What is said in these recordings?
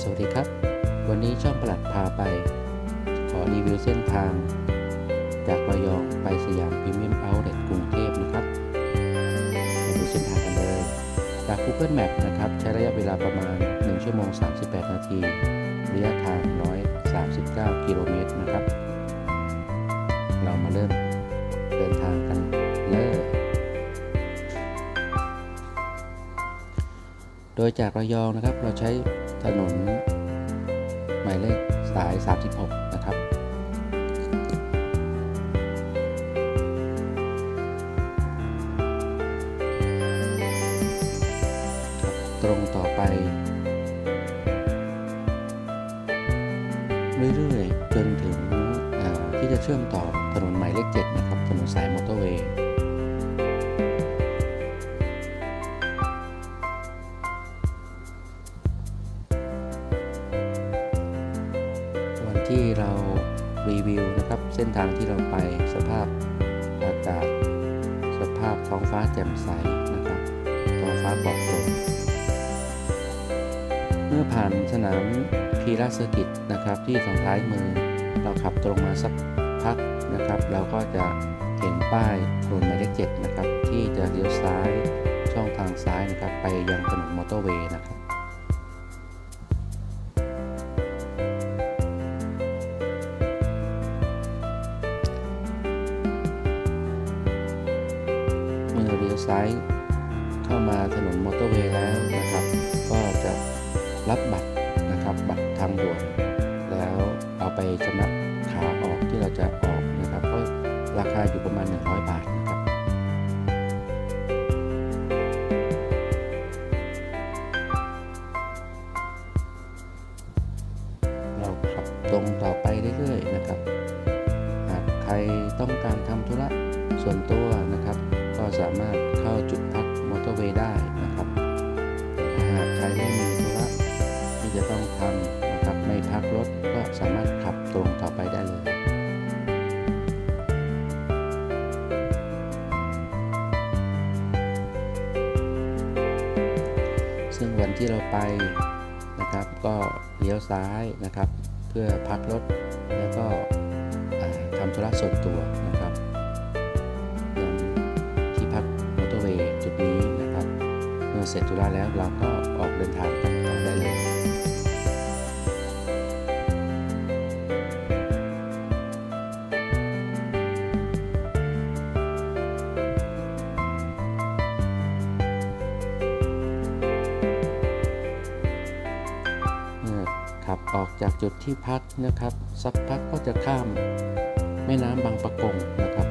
สวัสดีครับ วันนี้ช่องประหลัดพาไป ขอรีวิวเส้นทาง จากระยองไปสยามพรีเมียมเอาท์เลตกรุงเทพนะครับมาดูเส้นทางกันเลยจาก Google Map นะครับ ใช้ระยะเวลาประมาณ 1 ชั่วโมง 38 นาที ระยะทาง 139 กิโลเมตรนะครับ เรามาเริ่มเดินทางกันเลยโดยจากระยองนะครับเราใช้ ถนนหมายเลขสาย 36 นะครับครับ ตรงต่อไป เรื่อยๆ จนถึงที่จะเชื่อมต่อถนนหมายเลข 7 นะครับ ถนนสายมอเตอร์เวย์ ที่เรารีวิวนะครับ เส้นทางที่เราไปสภาพอากาศ สภาพท้องฟ้าแจ่มใสนะครับท้องฟ้าปลอดโปร่งเมื่อผ่านสนามพีราสกิจนะครับที่ทางท้ายมือ เราขับตรงมาสักพักนะครับ เราก็จะเห็นป้ายถนนหมายเลขเจ็ดนะครับ ที่จะเลี้ยวซ้ายช่องทางซ้ายนะครับ ไปยังถนนมอเตอร์เวย์นะครับ ซ้ายเข้ามาถนนมอเตอร์เวย์แล้วนะครับ ก็จะรับบัตรนะครับ บัตรทางด่วนแล้วเอาไปชำระขาออกที่เราจะออกนะครับก็ราคาอยู่ประมาณ 100 ที่เราไปนะครับ ก็เลี้ยวซ้ายนะครับ เพื่อพักรถแล้วก็ทำธุระส่วนตัวนะครับที่พักมอเตอร์เวย์จุดนี้นะครับ เมื่อเสร็จธุระแล้วเราก็ออกเดินทาง ขับออกจากจุดที่พักนะครับ สักพักก็จะข้ามแม่น้ำบางปะกงนะครับ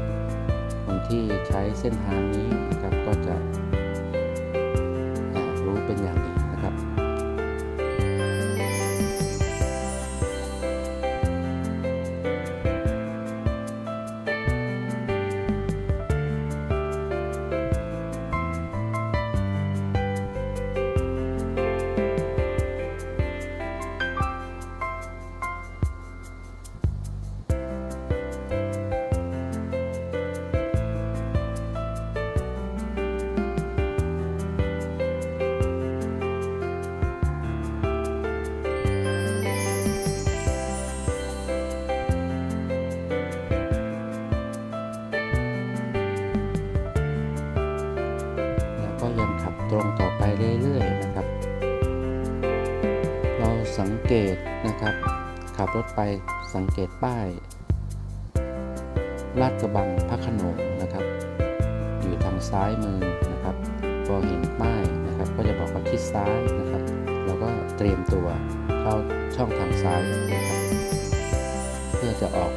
คนที่ใช้เส้นทางนี้นะครับก็จะ เกตนะครับ ขับรถไปสังเกตป้ายลาดกระบังพระขนงนะครับ อยู่ทางซ้ายมือนะครับพอเห็นป้ายนะครับ ก็จะบอกว่าทิศซ้ายนะครับเราก็เตรียมตัวเข้าช่องทางซ้ายนะครับ เพื่อจะออก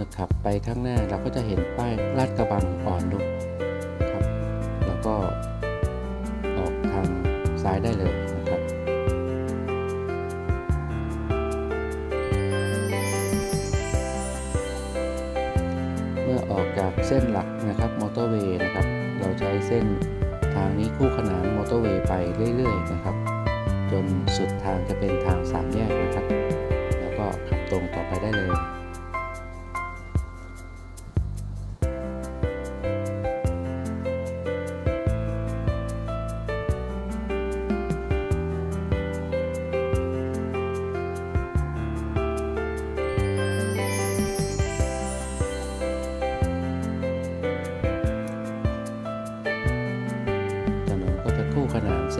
อขับไปข้างหน้าเราก็จะเห็นป้ายลาดกระบังอ่อนนุชครับ แล้วก็ออกทางซ้ายได้เลยนะครับเมื่อออกจากเส้นหลักนะครับมอเตอร์เวย์นะครับ เราใช้เส้นทางนี้คู่ขนานมอเตอร์เวย์ไปเรื่อยๆนะครับ จนสุดทางจะเป็นทางสามแยกนะครับ แล้วก็ขับตรงต่อไปได้เลย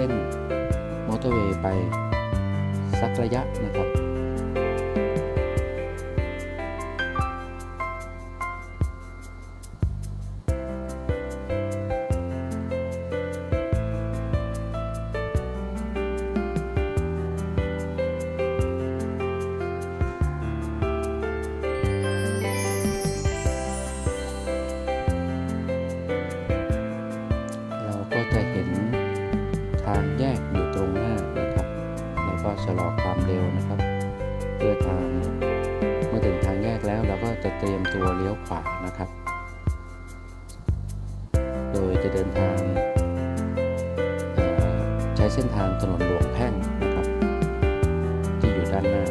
เส้นมอเตอร์เวย์ไปสักระยะนะครับ ก็ชะลอความเร็วนะครับ เพื่อทางเมื่อถึงทางแยกแล้วเราก็จะเตรียมตัวเลี้ยวขวานะครับ โดยจะเดินทางใช้เส้นทางถนนหลวงแพ่งนะครับ ที่อยู่ด้านหน้า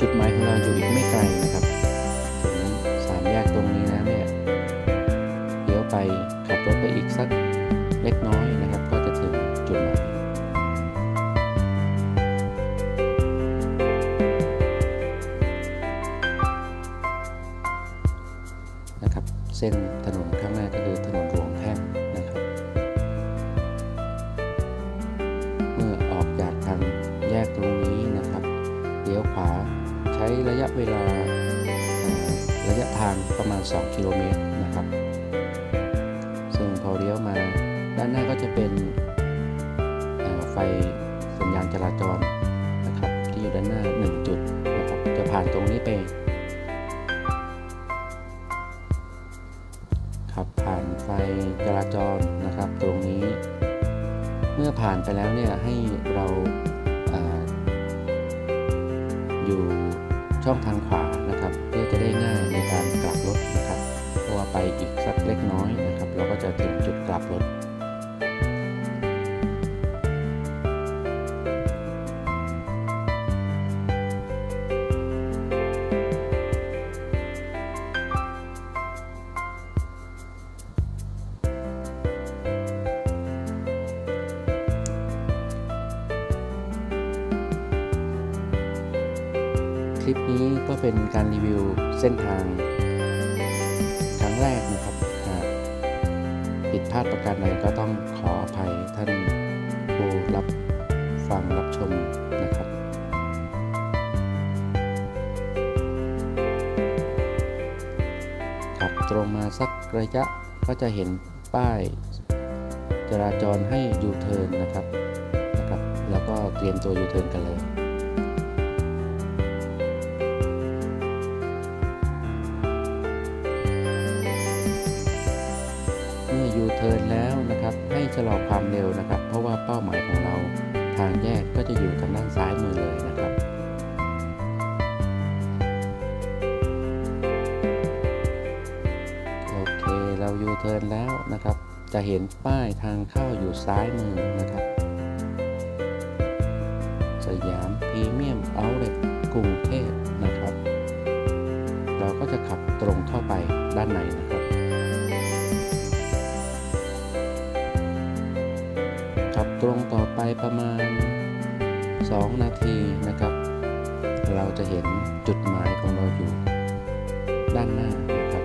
จุดหมายของเราอยู่อีกไม่ไกลนะครับถึงสามแยกตรงนี้แล้วเนี่ยเลี้ยวไปขับรถไปอีกสักเล็กน้อย ส้นถนนข้างหน้าก็คือถนนหลวงแพ่งนะครับ เมื่อออกจากทางแยกตรงนี้นะครับเลี้ยวขวาใช้ระยะเวลาระยะทางประมาณ 2 กิโลเมตรนะครับ ซึ่งพอเลี้ยวมาด้านหน้าก็จะเป็นไฟสัญญาณจราจรนะครับที่อยู่ด้านหน้า 1 จุดนะครับจะผ่านตรงนี้ไป จราจรนะครับตรงนี้ เมื่อผ่านไปแล้วเนี่ยให้เราอาอยู่ช่องทางขวานะครับเพื่อจะได้ง่ายในการกลับรถนะครับเพราะว่าไปอีกสักเล็กน้อยนะครับ เราก็จะถึงจุดกลับรถ เป็นการรีวิวเส้นทางครั้งแรกนะครับหากผิดพลาดประการใดก็ต้องขออภัยท่านผู้รับฟังรับชมนะครับ ขับตรงมาสักระยะก็จะเห็นป้ายจราจรให้ยูเทิร์นนะครับนะครับ แล้วก็เตรียมตัวยูเทิร์นกันเลย เทิร์นแล้วนะครับให้ชะลอความเร็วนะครับ เพราะว่าเป้าหมายของเราทางแยกก็จะอยู่ทางด้านซ้ายมือเลยนะครับโอเคเรายูเทิร์นแล้วนะครับ จะเห็นป้ายทางเข้าอยู่ซ้ายมือนะครับสยามพรีเมียมเอาท์เลกรุงเทพนะครับ เราก็จะขับตรงเข้าไปด้านในนะครับ ปประมาณ 2 นาทีนะครับ เราจะเห็นจุดหมายของเราอยู่ด้านหน้านะครับ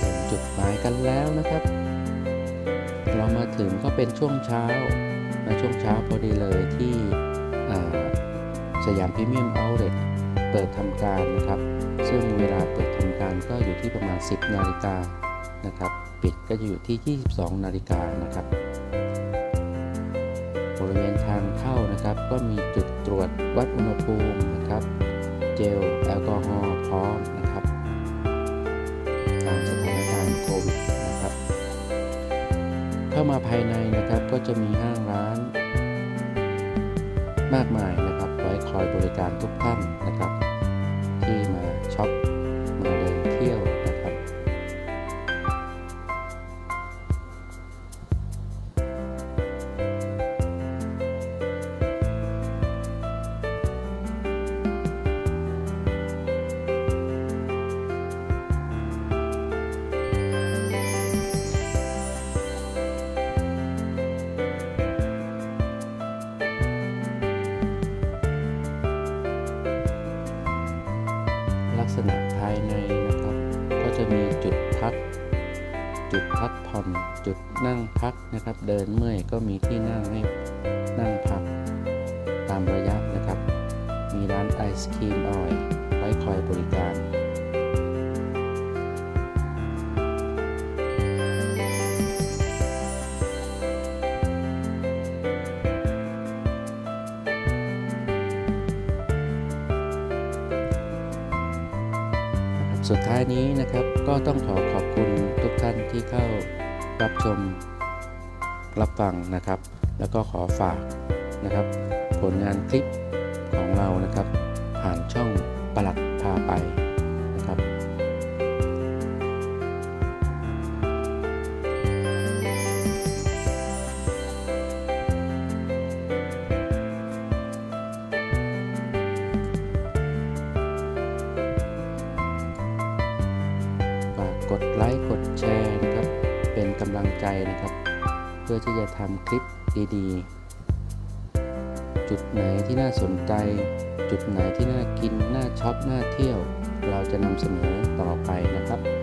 ถึงจุดหมายกันแล้วนะครับ มาถึงก็เป็นช่วงเช้าในช่วงเช้าพอดีเลยที่สยามพรีเมียมเอาท์เลเปิดทำการนะครับ ซึ่งเวลาเปิดทำการก็อยู่ที่ประมาณ 10 นาฬิกานะครับ ปิดก็จะอยู่ที่ 22 นาฬิกานะครับ บริเวณทางเข้านะครับก็มีจุดตรวจวัดอุณหภูมินะครับ เจลแอลกอฮอล์พร้อมนะครับตามสถานการณ์โควิด มาภายในนะครับก็จะมีห้างร้าน มากมายนะครับไว้คอยบริการทุกท่าน ษณะภายในนะครับ ก็จะมีจุดพัก จุดพักผ่อนจุดนั่งพักนะครับ เดินเมื่อยก็มีที่นั่งให้นั่งพักตามระยะนะครับ มีร้านไอศครีมอร่อยไว้คอยบริการ สุดท้ายนี้นะครับก็ต้องขอขอบคุณทุกท่านที่เข้ารับชมรับฟังนะครับ แล้วก็ขอฝากนะครับ ผลงานคลิปของเรานะครับ ผ่านช่องประหลัดพาไป กดไลค์กดแชร์นะครับ เป็นกำลังใจนะครับ เพื่อที่จะทำคลิปดีๆ จุดไหนที่น่าสนใจ จุดไหนที่น่ากิน น่าช็อป น่าเที่ยว เราจะนำเสนอต่อไปนะครับ